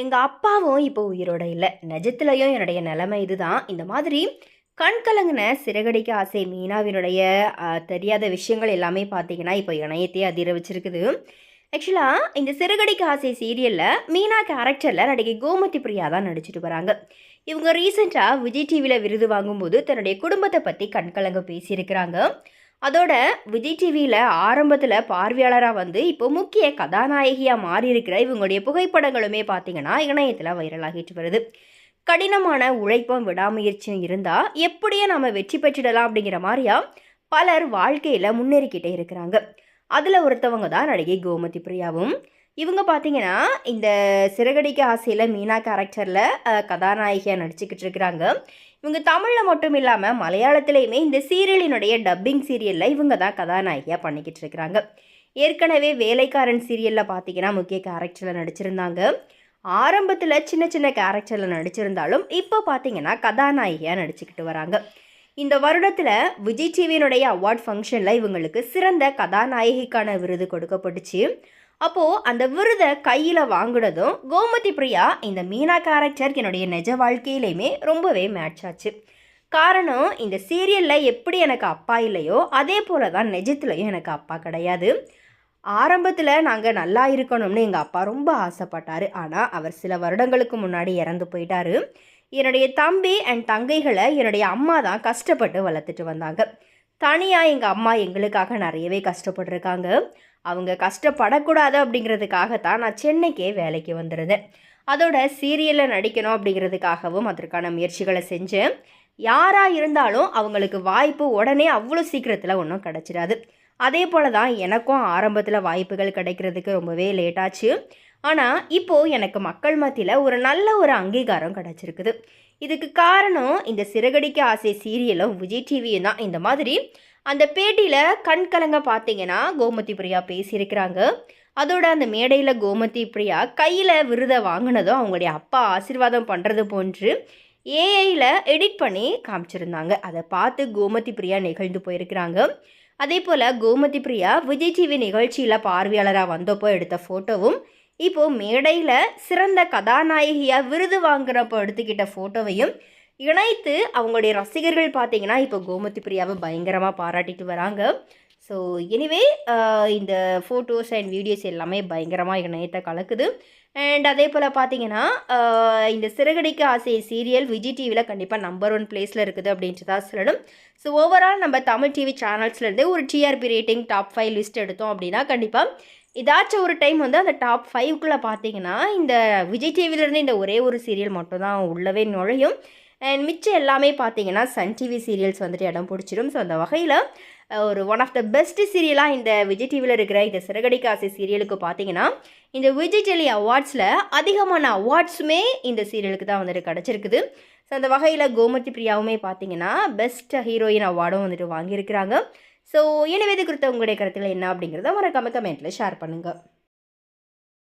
எங்கள் அப்பாவும் இப்போ உயிரோட இல்லை. நிஜத்துலையும் என்னுடைய நிலைமை இதுதான். இந்த மாதிரி கண் கலங்கின சிறகடிக்க ஆசை மீனாவினுடைய தெரியாத விஷயங்கள் எல்லாமே பார்த்தீங்கன்னா இப்போ இணையத்தையே அதிர வச்சிருக்குது. ஆக்சுவலாக இந்த சிறகடிக்க ஆசை சீரியலில் மீனா கேரக்டரில் நடிகை கோமதி பிரியா தான் நடிச்சிட்டு வராங்க இவங்க ரீசெண்டாக விஜய் டிவியில் விருது வாங்கும்போது தன்னுடைய குடும்பத்தை பற்றி கண்கலங்க பேசியிருக்கிறாங்க. அதோட விஜய் டிவியில் ஆரம்பத்தில் பார்வையாளராக வந்து இப்போ முக்கிய கதாநாயகியாக மாறி இருக்கிற இவங்களுடைய புகைப்படங்களுமே பார்த்தீங்கன்னா இணையத்தில் வைரலாகிட்டு வருது. கடினமான உழைப்பும் விடாமுயற்சியும் இருந்தால் எப்படியே நம்ம வெற்றி பெற்றிடலாம் அப்படிங்கிற மாதிரியா பலர் வாழ்க்கையில் முன்னேறிக்கிட்டே இருக்கிறாங்க. அதில் ஒருத்தவங்க தான் நடிகை கோமதி பிரியாவும். இவங்க பார்த்தீங்கன்னா இந்த சிறகடிக்க ஆசையில் மீனா கேரக்டரில் கதாநாயகியாக நடிச்சுக்கிட்டு இருக்கிறாங்க. இவங்க தமிழில் மட்டும் இல்லாமல் மலையாளத்திலையுமே இந்த சீரியலினுடைய டப்பிங் சீரியலில் இவங்க தான் கதாநாயகியாக பண்ணிக்கிட்டு இருக்கிறாங்க. ஏற்கனவே வேலைக்காரன் சீரியலில் பார்த்தீங்கன்னா முக்கிய கேரக்டரில் நடிச்சிருந்தாங்க. ஆரம்பத்தில் சின்ன சின்ன கேரக்டரில் நடிச்சிருந்தாலும் இப்போ பார்த்தீங்கன்னா கதாநாயகியாக நடிச்சுக்கிட்டு வராங்க. இந்த வருடத்தில் விஜய் டிவியினுடைய அவார்ட் ஃபங்க்ஷனில் இவங்களுக்கு சிறந்த கதாநாயகிக்கான விருது கொடுக்கப்பட்டுச்சு. அப்போது அந்த விருதை கையில் வாங்கினதும் கோமதி பிரியா இந்த மீனா கேரக்டர் என்னுடைய நிஜ வாழ்க்கையிலையுமே ரொம்பவே மேட்ச் ஆச்சு. காரணம் இந்த சீரியலில் எப்படி எனக்கு அப்பா இல்லையோ அதே போல தான் நிஜத்துலையும் எனக்கு அப்பா கிடையாது. ஆரம்பத்தில் நாங்கள் நல்லா இருக்கணும்னு எங்கள் அப்பா ரொம்ப ஆசைப்பட்டார். ஆனால் அவர் சில வருடங்களுக்கு முன்னாடி இறந்து போயிட்டாரு. என்னுடைய தம்பி அண்ட் தங்கைகளை என்னுடைய அம்மா தான் கஷ்டப்பட்டு வளர்த்துட்டு வந்தாங்க. தனியாக எங்கள் அம்மா எங்களுக்காக நிறையவே கஷ்டப்பட்டிருக்காங்க. அவங்க கஷ்டப்படக்கூடாது அப்படிங்கிறதுக்காகத்தான் நான் சென்னைக்கே வேலைக்கு வந்திருந்தேன். அதோட சீரியலில் நடிக்கணும் அப்படிங்கிறதுக்காகவும் அதற்கான முயற்சிகளை செஞ்சேன். யாராக இருந்தாலும் அவங்களுக்கு வாய்ப்பு உடனே அவ்வளோ சீக்கிரத்தில் ஒன்றும் கிடச்சிடாது. அதே போல தான் எனக்கும் ஆரம்பத்தில் வாய்ப்புகள் கிடைக்கிறதுக்கு ரொம்பவே லேட்டாச்சு ஆனால் இப்போது எனக்கு மக்கள் மத்தியில் ஒரு நல்ல ஒரு அங்கீகாரம் கிடச்சிருக்குது. இதுக்கு காரணம் இந்த சிறகடிக்க ஆசை சீரியலும் விஜய் டிவியும் தான். இந்த மாதிரி அந்த பேட்டியில் கண் கலங்க பார்த்தீங்கன்னா கோமதி பிரியா பேசியிருக்கிறாங்க. அதோட அந்த மேடையில் கோமதி பிரியா கையில் விருதை வாங்கினதும் அவங்களுடைய அப்பா ஆசீர்வாதம் பண்ணுறது போன்று ஏஐயில் எடிட் பண்ணி காமிச்சிருந்தாங்க. அதை பார்த்து கோமதி பிரியா நிகழ்ந்து போயிருக்கிறாங்க. அதே போல் கோமதி பிரியா விஜய் டிவி நிகழ்ச்சியில் பார்வையாளராக வந்தப்போ எடுத்த ஃபோட்டோவும் இப்போது மேடையில் சிறந்த கதாநாயகியாக விருது வாங்குறப்போ எடுத்துக்கிட்ட ஃபோட்டோவையும் இணைத்து அவங்களுடைய ரசிகர்கள் பார்த்தீங்கன்னா இப்போ கோமதி பிரியாவை பயங்கரமாக பாராட்டிட்டு வராங்க. ஸோ எனிவே இந்த ஃபோட்டோஸ் அண்ட் வீடியோஸ் எல்லாமே பயங்கரமாக எங்கள் இணையத்தை கலக்குது. அண்ட் அதே போல் பார்த்தீங்கன்னா இந்த சிறகடிக்க ஆசை சீரியல் விஜய் டிவியில் கண்டிப்பாக நம்பர் ஒன் பிளேஸில் இருக்குது அப்படின்ட்டு தான் சொல்லணும். ஸோ ஓவரால் நம்ம தமிழ் டிவி சேனல்ஸ்லேருந்து ஒரு TRP rating top five list எடுத்தோம் அப்படின்னா கண்டிப்பாக ஏதாச்சும் ஒரு டைம் வந்து அந்த டாப் ஃபைவ்க்குள்ளே பார்த்தீங்கன்னா இந்த விஜய் டிவிலேருந்து இந்த ஒரே ஒரு சீரியல் மட்டும் தான் உள்ளவே நுழையும். மிச்சம் எல்லாமே பார்த்தீங்கன்னா சன் டிவி சீரியல்ஸ் வந்துட்டு இடம் பிடிச்சிடும் ஸோ அந்த வகையில் ஒரு ஒன் ஆஃப் த பெஸ்ட் சீரியலாக இந்த விஜய் டிவியில் இருக்கிற இந்த சிறகடிக்க சீரியலுக்கு பார்த்தீங்கன்னா இந்த விஜய் டெலி அவார்ட்ஸில் அதிகமான அவார்ட்ஸுமே இந்த சீரியலுக்கு தான் வந்துட்டு கிடச்சிருக்குது. ஸோ அந்த வகையில் கோமதி பிரியாவுமே பார்த்தீங்கன்னா பெஸ்ட் ஹீரோயின் அவார்டும் வந்துட்டு வாங்கியிருக்கிறாங்க. ஸோ எனவே இது குறித்த உங்களுடைய கருத்தில் என்ன அப்படிங்கிறத மறக்காம கமெண்ட்டில் ஷேர் பண்ணுங்கள்